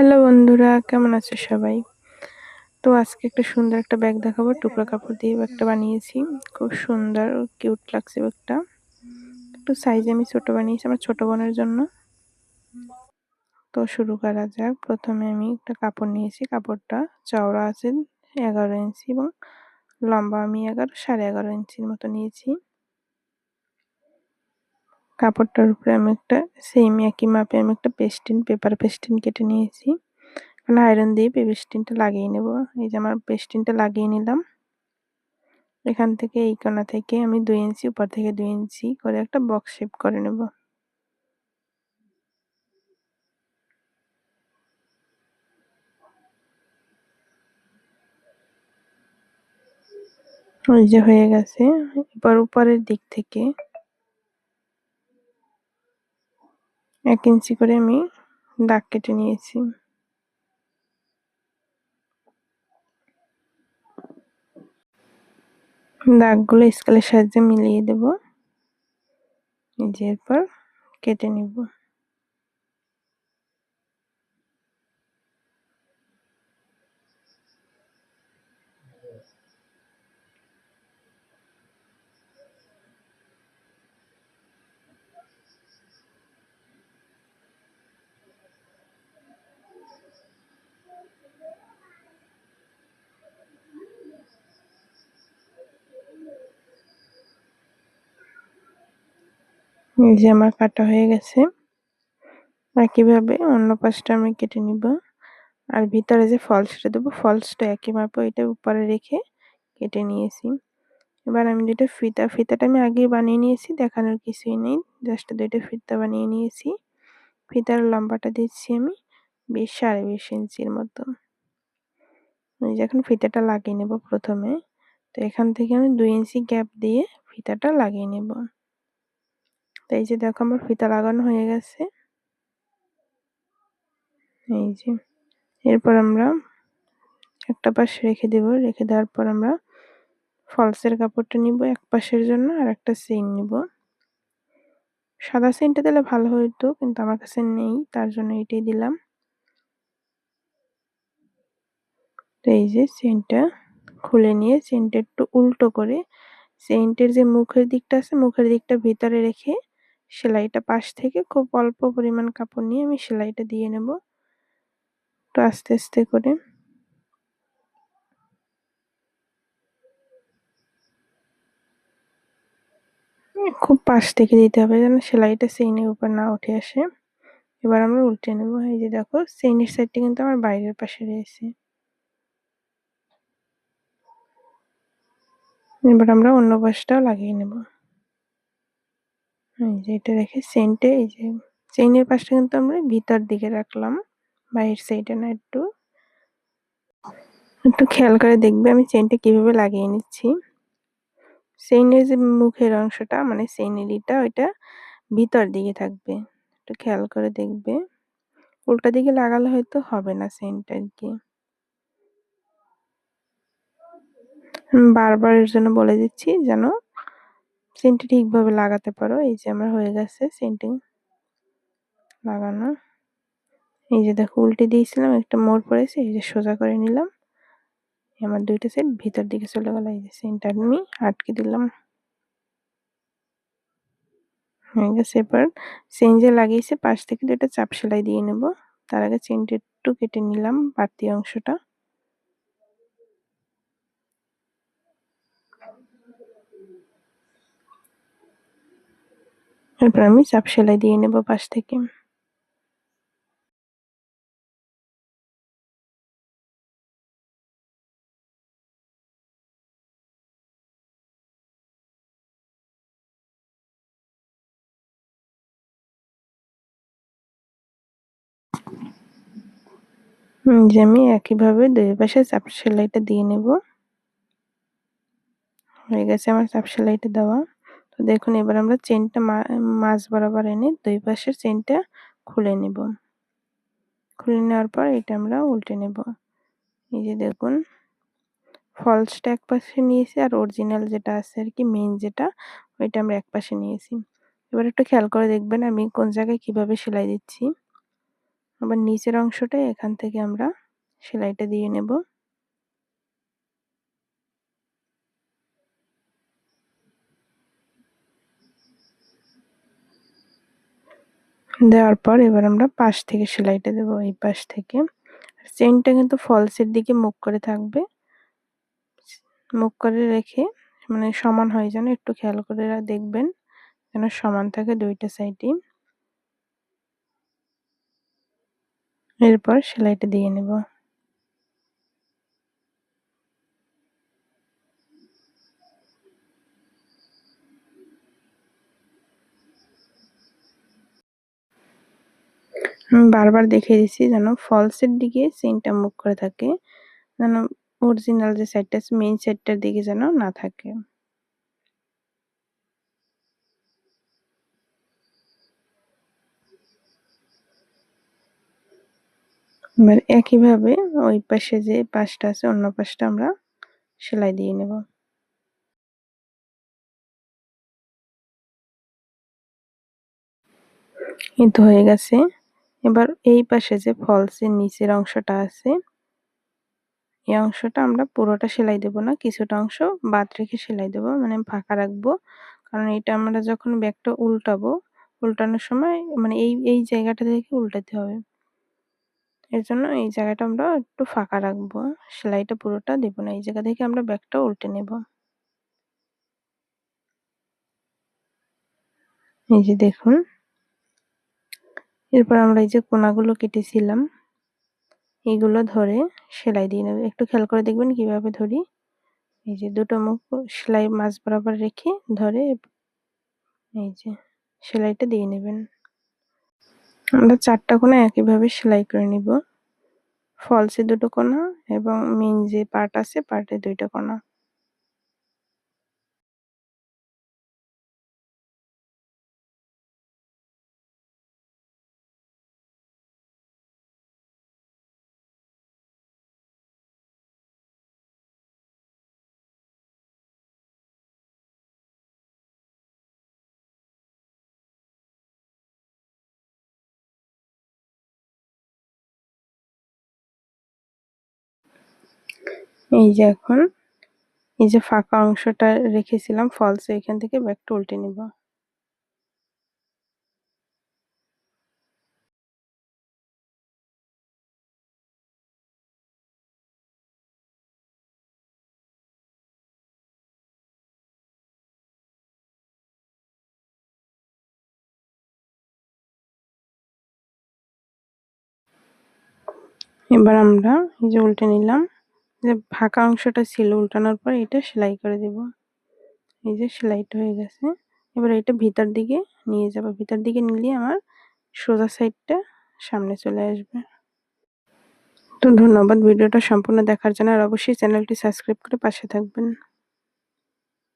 Hello বন্ধুরা, কেমন আছো সবাই? তো আজকে একটা সুন্দর একটা ব্যাগ দেখাবো, টুকরো কাপড় দিয়ে ব্যাগটা বানিয়েছি। খুব সুন্দর কিউট লাগছে ব্যাগটা একটু সাইজে আমি ছোট বানিয়েছি, আমার ছোট বোনের জন্য। তো শুরু করা যাক। প্রথমে আমি একটা কাপড় নিয়েছি, কাপড়টা চওড়া আছে, এগারো ইঞ্চি এবং লম্বা আমি এগারো, সাড়ে এগারো ইঞ্চির মতো নিয়েছি। কাপড়টার উপরে আমি একটা সেম একই মাপে আমি একটা পেস্টিন পেপার পেস্টিন কেটে নিয়েছি। এখানে আয়রন দিয়ে পেস্টিনটা লাগিয়ে নেব। এই যে আমার পেস্টিনটা লাগিয়ে নিলাম। এখান থেকে এই কোনা থেকে আমি দুই ইঞ্চি, উপর থেকে দুই ইঞ্চি করে একটা বক্স শেপ করে নেব। ওই যে হয়ে গেছে। এবার উপরের দিক থেকে এক ইঞ্চি করে আমি দাগ কেটে নিয়েছি। দাগগুলো স্কেলের সাহায্যে মিলিয়ে দেব। এরপর কেটে নিব। এই যে আমার কাটা হয়ে গেছে। একইভাবে অন্য পাশটা আমি কেটে নিব। আর ভিতরে যে ফলসটা দেবো, ফলসটা একই মাপে এটা উপরে রেখে কেটে নিয়েছি। এবার আমি দুটো ফিতা, ফিতাটা আমি আগে বানিয়ে নিয়েছি, দেখানোর কিছুই নেই। জাস্ট দুইটা ফিতা বানিয়ে নিয়েছি। ফিতার লম্বাটা দিচ্ছি আমি বিশ, সাড়ে বিশ ইঞ্চির মতো। আমি যখন ফিতাটা লাগিয়ে নেব প্রথমে। তো এখান থেকে আমি দুই ইঞ্চি গ্যাপ দিয়ে ফিতাটা লাগিয়ে নেব। তো এই যে দেখো আমার ফিতা লাগানো হয়ে গেছে। এই যে এরপর আমরা একটা পাশ রেখে দেব। রেখে দেওয়ার পর আমরা ফলসের কাপড়টা নিব এক পাশের জন্য আর একটা চেইন নিব। সাদা চেইনটা দিলে ভালো হইতো কিন্তু আমার কাছে নেই, তার জন্য এটাই দিলাম। তো এই যে চেইনটা খুলে নিয়ে চেইনটা একটু উল্টো করে চেইনটের যে মুখের দিকটা আছে, মুখের দিকটা ভিতরে রেখে সেলাইটা পাশ থেকে খুব অল্প পরিমাণ কাপড় নিয়ে আমি সেলাইটা দিয়ে নেব। একটু আস্তে আস্তে করে। খুব পাশ থেকে দিতে হবে যেন সেলাইটা চেইনের উপর না উঠে আসে। এবার আমরা উল্টে নেব। এই যে দেখো চেইনের সাইডটা কিন্তু আমার বাইরের পাশে রয়েছে। এবার আমরা অন্য পাশটাও লাগিয়ে নেব। এটা রেখে সেন্টে এই যে চেইনের পাশটা কিন্তু আমরা ভিতর দিকে রাখলাম বাইরের সাইডে না একটু। একটু খেয়াল করে দেখবে আমি চেইনটা কীভাবে লাগিয়ে নিচ্ছি। চেইনের যে মুখের অংশটা মানে চেইনের ইটা, ওইটা ভিতর দিকে থাকবে। একটু খেয়াল করে দেখবে। উল্টা দিকে লাগালে হয়তো হবে না চেইনটা আর কি। বারবার এর জন্য বলে দিচ্ছি যেন চেনটা ঠিকভাবে লাগাতে পারো। এই যে আমার হয়ে গেছে সেন্টিং লাগানো। এই যে দেখো উল্টে দিয়েছিলাম, একটা মোড় পড়েছে, এই যে সোজা করে নিলাম। আমার দুইটা সেট ভিতর দিকে চলে গেল, এই যে চেনটা আমি আটকে দিলাম। হয়ে গেছে এবার চেন যে লাগিয়েছে, পাশ থেকে দুইটা চাপ সেলাই দিয়ে নেব। তার আগে চেনটা একটু কেটে নিলাম বাড়তি অংশটা। এরপর আমি চাপ সেলাই দিয়ে নেব পাশ থেকে। যে আমি একইভাবে দুই পাশে চাপ সেলাইটা দিয়ে নেব। হয়ে গেছে আমার চাপ সেলাইটা দেওয়া। দেখুন, এবার আমরা চেনটা মাছ বরাবর এনে দুই পাশের চেনটা খুলে নেব। খুলে নেওয়ার পর এটা আমরা উল্টে নেব। এই যে দেখুন ফলসটা এক পাশে নিয়েছি আর অরিজিনাল যেটা আছে আর কি মেন যেটা, ওইটা আমরা এক পাশে নিয়েছি। এবার একটু খেয়াল করে দেখবেন আমি কোন জায়গায় কীভাবে সেলাই দিচ্ছি। আবার নিচের অংশটা এখান থেকে আমরা সেলাইটা দিয়ে নেব। দেওয়ার পর এবার আমরা পাশ থেকে সেলাইটা দেবো এই পাশ থেকে। চেনটা কিন্তু ফলসের দিকে মুখ করে থাকবে। মুখ করে রেখে মানে সমান হয় যেন একটু খেয়াল করে দেখবেন যেন সমান থাকে দুইটা সাইডই এরপর সেলাইটা দিয়ে নেব। বারবার দেখিয়ে দিচ্ছি যেন ফলসের দিকে চেনটা মুখ করে থাকে, যেন অরিজিনাল যে সাইডটা আছে মেইন সাইডটার দিকে যেন না থাকে। এবার একইভাবে ওই পাশে যে পাশটা আছে, অন্য পাশটা আমরা সেলাই দিয়ে নেব। কিন্তু হয়ে গেছে। এবার এই পাশে যে ফলসের নিচের অংশটা আছে, এই অংশটা আমরা পুরোটা সেলাই দেব না, কিছুটা অংশ বাদ রেখে সেলাই দেব মানে ফাঁকা রাখব। কারণ এটা আমরা যখন ব্যাগটা উল্টাবো, উল্টানোর সময় মানে এই এই জায়গাটা থেকে উল্টাতে হবে। এর জন্য এই জায়গাটা আমরা একটু ফাঁকা রাখব, সেলাইটা পুরোটা দেব না, এই জায়গা থেকে আমরা ব্যাগটা উল্টে নেব। এই যে দেখুন এরপর আমরা এই যে কোনাগুলো কেটেছিলাম, এগুলো ধরে সেলাই দিয়ে নেব। একটু খেয়াল করে দেখবেন কীভাবে ধরি। এই যে দুটো মুখ সেলাই মাছ বরাবর রেখে ধরে এই যে সেলাইটা দিয়ে নেবেন। আমরা চারটা কোনা একইভাবে সেলাই করে নিব। ফলসে দুটো কোনা এবং মেন যে পার্ট আছে পার্টে দুইটা কোনা। এই যে এখন, এই যে ফাঁকা অংশটা রেখেছিলাম ফলস এখান থেকে ব্যাগটা উল্টে নিব। এবার আমরা এই যে উল্টে নিলাম। যে ফাঁকা অংশটা ছিল, উল্টানোর পর এটা সেলাই করে দেব। এই যে সেলাইটা হয়ে গেছে। এবার এটা ভিতর দিকে নিয়ে যাব। ভিতর দিকে নিলে আমার সোজা সাইডটা সামনে চলে আসবে। তো ধন্যবাদ ভিডিওটা সম্পূর্ণ দেখার জন্য। আর অবশ্যই চ্যানেলটি সাবস্ক্রাইব করে পাশে থাকবেন।